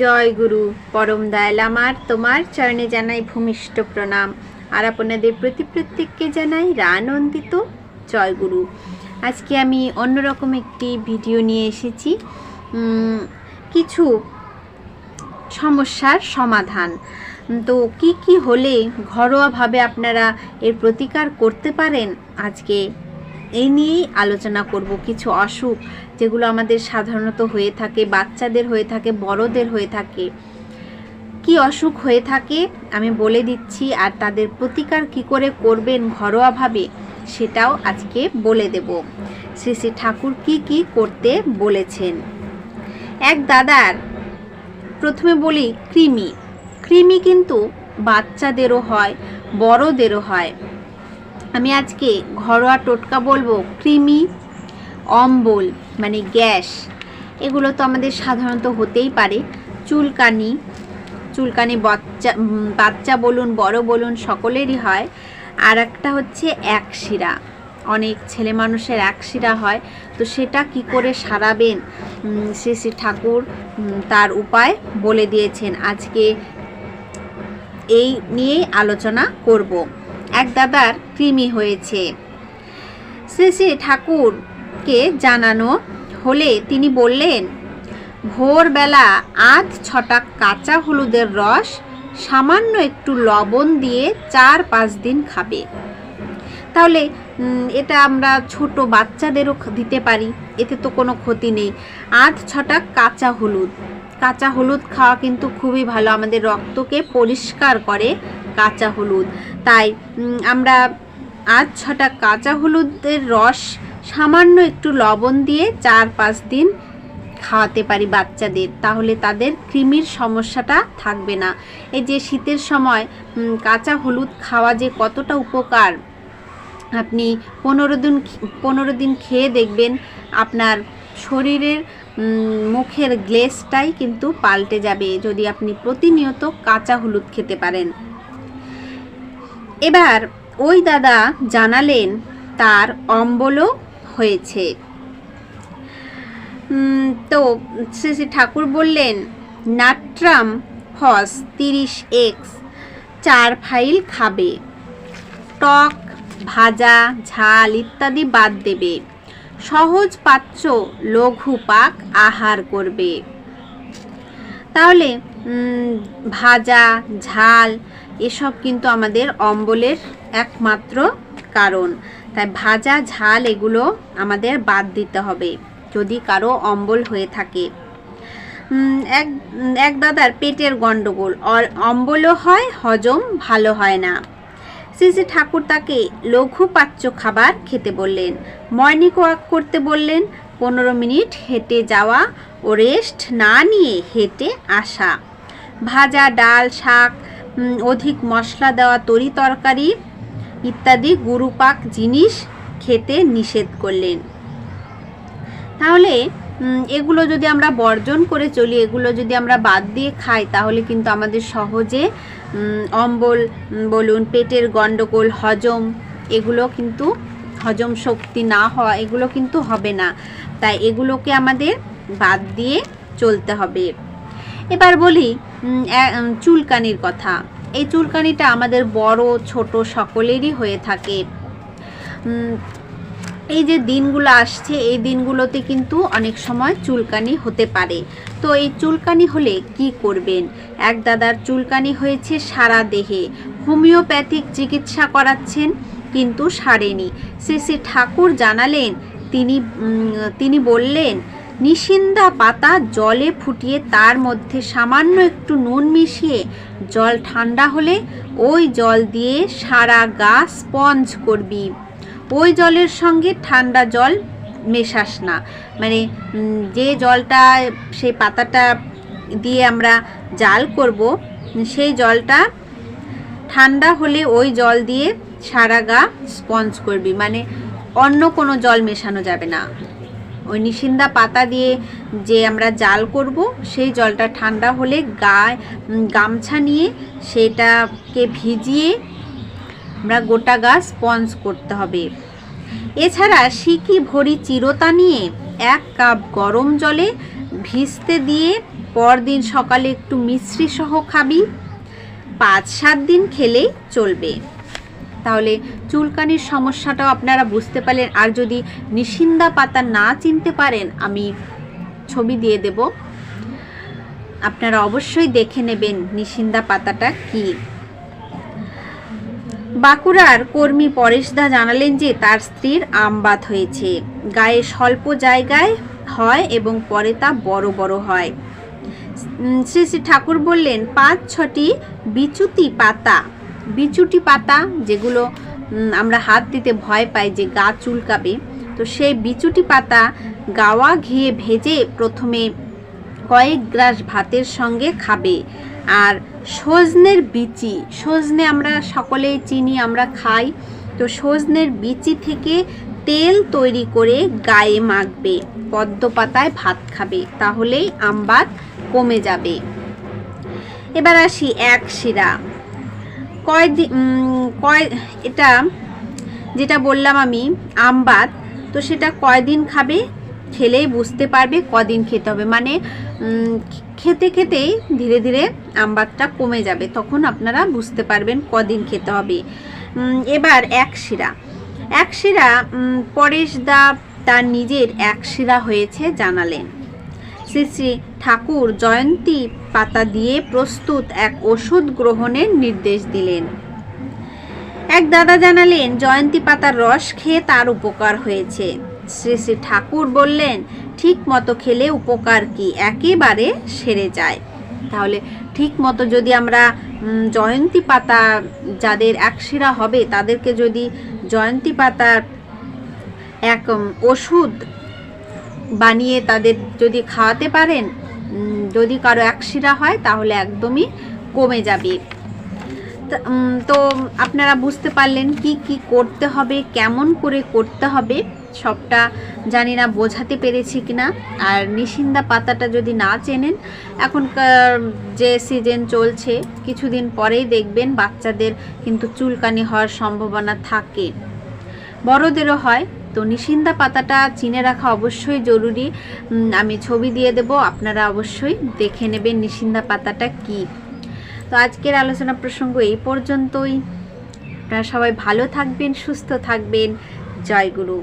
জয় পরম দয়াল আমার, তোমার চরণে জানাই ভূমিষ্ঠ প্রণাম। আর আপনাদের প্রতি প্রত্যেককে জানাই রানন্দিত জয় গুরু। আজকে আমি অন্যরকম একটি ভিডিও নিয়ে এসেছি। কিছু সমস্যার সমাধান। তো কি কি হলে ঘরোয়াভাবে আপনারা এর প্রতিকার করতে পারেন আজকে এই নিয়েই আলোচনা করব কিছু অসুখ, যেগুলো আমাদের সাধারণত হয়ে থাকে, বাচ্চাদের হয়ে থাকে, বড়দের হয়ে থাকে। কি অসুখ হয়ে থাকে আমি বলে দিচ্ছি, আর তাদের প্রতিকার কি করে করবেন ঘরোয়াভাবে সেটাও আজকে বলে দেব। শ্রী শ্রী ঠাকুর কি কি করতে বলেছেন? এক দাদার, প্রথমে বলি কৃমি। কৃমি কিন্তু বাচ্চাদেরও হয়, বড়দেরও হয়। আমি আজকে ঘরোয়া টোটকা বলব কৃমি অম্বল মানে গ্যাস। এগুলো তো আমাদের সাধারণত হতেই পারে। চুলকানি চুলকানি বাচ্চা বাচ্চা বলুন, বড় বলুন, সকলেরই হয়। আর একটা হচ্ছে একশিরা অনেক ছেলে মানুষের একশিরা হয়। তো সেটা কি করে সারাবেন? শ্রী শ্রী ঠাকুর তার উপায় বলে দিয়েছেন। আজকে এই নিয়েই আলোচনা করব। এক দাদার কৃমি হয়েছে। শ্রী ঠাকুরকে জানানো হলে তিনি বললেন, ভোরবেলা আধ ছটা কাঁচা হলুদের রস, সামান্য একটু লবণ দিয়ে চার পাঁচ দিন খাবে। তাহলে এটা আমরা ছোট বাচ্চাদেরও দিতে পারি, এতে তো কোনো ক্ষতি নেই। আধ ছটা কাঁচা হলুদ কাঁচা হলুদ খাওয়া কিন্তু খুবই ভালো। আমাদের রক্তকে পরিষ্কার করে কাঁচা হলুদ। তাই আমরা আজ ছটা কাঁচা হলুদের রস সামান্য একটু লবণ দিয়ে চার পাঁচ দিন খাওয়াতে পারি বাচ্চাদের। তাহলে তাদের কৃমির সমস্যাটা থাকবে না। এই যে শীতের সময় কাঁচা হলুদ খাওয়া যে কতটা উপকার, আপনি পনেরো দিন পনেরো দিন খেয়ে দেখবেন আপনার শরীরের মুখের গ্লেসটাই কিন্তু পাল্টে যাবে যদি আপনি প্রতিনিয়ত কাঁচা হলুদ খেতে পারেন। এবার ওই দাদা জানালেন তার অম্বলও হয়েছে। তো শ্রী শ্রী ঠাকুর বললেন, নাট্রাম ফস তিরিশ এক্স, চার ফাইল খাবে। টক, ভাজা, ঝাল ইত্যাদি বাদ দেবে। সহজ পাচ্য লঘু পাক আহার করবে। তাহলে ভাজা, ঝাল এসব কিন্তু আমাদের অম্বলের একমাত্র কারণ। তাই ভাজা ঝাল এগুলো আমাদের বাদ দিতে হবে, যদি কারও অম্বল হয়ে থাকে। এক এক দাদার পেটের গণ্ডগোল অম্বলও হয়, হজম ভালো হয় না। শ্রী ঠাকুর তাকে লঘু পাচ্য খাবার খেতে বললেন। মর্নিং ওয়াক করতে বললেন, পনেরো মিনিট হেঁটে যাওয়া ও রেস্ট না নিয়ে হেঁটে আসা। ভাজা, ডাল, শাক অধিক মশলা দেওয়া তরি তরকারি ইত্যাদি গুরুপাক জিনিস খেতে নিষেধ করলেন। তাহলে এগুলো যদি আমরা বর্জন করে চলি, এগুলো যদি আমরা বাদ দিয়ে খাই, তাহলে কিন্তু আমাদের সহজে অম্বল বলুন, পেটের গণ্ডগোল হজম, এগুলো কিন্তু, হজম শক্তি না হওয়া, এগুলো কিন্তু হবে না। তাই এগুলোকে আমাদের বাদ দিয়ে চলতে হবে। এবার বলি চুলকানির কথা। এই চুলকানিটা আমাদের বড়, ছোট সকলেরই হয়ে থাকে। এই যে দিনগুলো আসছে, এই দিনগুলোতে কিন্তু অনেক সময় চুলকানি হতে পারে। তো এই চুলকানি হলে কি করবেন? এক দাদার চুলকানি হয়েছে সারা দেহে। হোমিওপ্যাথিক চিকিৎসা করাচ্ছেন, কিন্তু সারেনি। শ্রী ঠাকুর জানালেন, তিনি তিনি বললেন নিশিন্দা পাতা জলে ফুটিয়ে তার মধ্যে সামান্য একটু নুন মিশিয়ে জল ঠান্ডা হলে ওই জল দিয়ে সারা গা স্পঞ্জ করবি। ওই জলের সঙ্গে ঠান্ডা জল মেশাস না। মানে যে জলটা সেই পাতাটা দিয়ে আমরা জাল করব, সেই জলটা ঠান্ডা হলে ওই জল দিয়ে সারা গা স্পঞ্জ করবি। মানে অন্য কোনো জল মেশানো যাবে না। ওই নিশিন্দা পাতা দিয়ে যে আমরা জাল করব, সেই জলটা ঠান্ডা হলে গায়ে গামছা নিয়ে সেটাকে ভিজিয়ে আমরা গোটা গা স্পঞ্জ করতে হবে। এছাড়া সিকি ভরি চিরতা নিয়ে এক কাপ গরম জলে ভিজতে দিয়ে পরদিন সকালে একটু মিশ্রি সহ খাবি। পাঁচ সাত দিন খেলেই চলবে। তাহলে চুলকানির সমস্যাটাও আপনারা বুঝতে পারলেন। আর যদি নিশিন্দা পাতা না চিনতে পারেন, আমি ছবি দিয়ে দেব। আপনারা অবশ্যই দেখে নেবেন নিশিন্দা পাতাটা কী। বাঁকুড়ার কর্মী পরেশদা জানালেন যে, তার স্ত্রীর আমবাত হয়েছে। গায়ে স্বল্প জায়গায় হয় এবং পরে তা বড় বড় হয়। শ্রী শ্রী ঠাকুর বললেন, পাঁচ ছটি বিচুতি পাতা বিচুটি পাতা, যেগুলো আমরা হাত দিতে ভয় পাই যে গা চুলকাবে। তো সেই বিচুটি পাতা গাওয়া ঘিয়ে ভেজে প্রথমে কয়েক গ্রাস ভাতের সঙ্গে খাবে। আর সজনের বিচি, সজনে আমরা সকলেই চিনি, আমরা খাই। তো সজনের বিচি থেকে তেল তৈরি করে গায়ে মাখবে, পদ্ম পাতায় ভাত খাবে, তাহলেই আমবাত কমে যাবে। এবার আসি এক শিরা। কয় কয়, এটা, যেটা বললাম আমি আমবাত তো সেটা কয়দিন খাবে খেলেই বুঝতে পারবে, কদিন খেতে হবে। মানে খেতে খেতেই ধীরে ধীরে আমবাতটা কমে যাবে, তখন আপনারা বুঝতে পারবেন কদিন খেতে হবে। এবার এক শিরা। এক শিরা পরেশ দা তার নিজের এক শিরা হয়েছে জানালেন। শ্রী শ্রী ঠাকুর জয়ন্তী পাতা দিয়ে প্রস্তুত এক ওষুধ গ্রহণের নির্দেশ দিলেন। এক দাদা জানালেন, জয়ন্তী পাতার রস খেয়ে তার উপকার হয়েছে। শ্রী শ্রী ঠাকুর বললেন, ঠিক মতো খেলে উপকার কি? একেবারে সেরে যায়। তাহলে ঠিক মতো যদি আমরা জয়ন্তী পাতা যাদের একশিরা হবে, তাদেরকে যদি জয়ন্তী পাতার এক ওষুধ বানিয়ে তাদের যদি খাওয়াতে পারেন যদি কারও একশিরা হয়, তাহলে একদমই কমে যাবে। তা- আপনারা বুঝতে পারলেন কি কি করতে হবে, কেমন করে করতে হবে, সবটা জানি না, বোঝাতে পেরেছি কিনা। আর নিশিন্দা পাতাটা যদি না চেনেন, এখনকার যে সিজন চলছে, কিছুদিন পরেই দেখবেন বাচ্চাদের কিন্তু চুলকানি হওয়ার সম্ভাবনা থাকে। বড়দেরও হয় তো নিশিন্দা পাতাটা চিনে রাখা অবশ্যই জরুরি। আমি ছবি দিয়ে দেব, আপনারা অবশ্যই দেখে নেবেন নিশিন্দা পাতাটা কি। তো আজকের আলোচনা প্রসঙ্গ এই পর্যন্তই। আপনারা সবাই ভালো থাকবেন, সুস্থ থাকবেন। জয় গুরু।